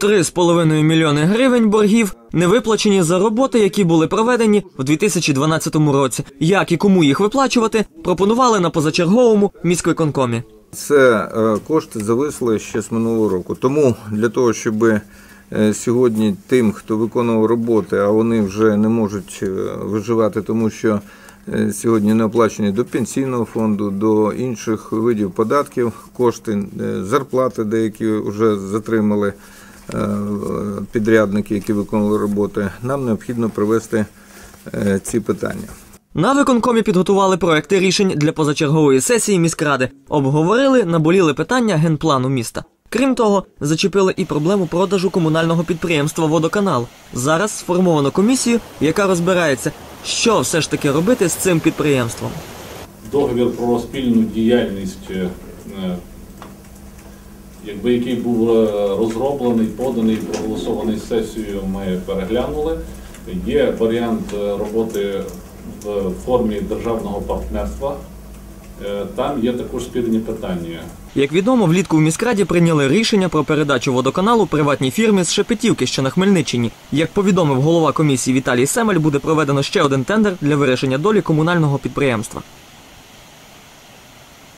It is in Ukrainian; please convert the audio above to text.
3,5 мільйони гривень боргів не виплачені за роботи, які були проведені в 2012 році. Як і кому їх виплачувати, пропонували на позачерговому міськвиконкомі. Це е, кошти зависли ще з минулого року. Тому для того, щоб е, сьогодні тим, хто виконував роботи, а вони вже не можуть е, виживати, тому що сьогодні не оплачені до пенсійного фонду, до інших видів податків, кошти, зарплати деякі вже затримали підрядники, які виконували роботи. Нам необхідно провести е, ці питання. На виконкомі підготували проекти рішень для позачергової сесії міськради, обговорили наболіли питання генплану міста. Крім того, зачепили і проблему продажу комунального підприємства Водоканал. Зараз сформовано комісію, яка розбирається, що все ж таки робити з цим підприємством. договір про спільну діяльність, е, якби який був е, розроблений, поданий, проголосований сесією, ми переглянули. Є варіант е, роботи в формі державного партнерства. Е, Там є також спірні питання. Як відомо, влітку в міськраді прийняли рішення про передачу водоканалу приватній фірмі з Шепетівки, що на Хмельниччині. Як повідомив голова комісії Віталій Семель, буде проведено ще один тендер для вирішення долі комунального підприємства.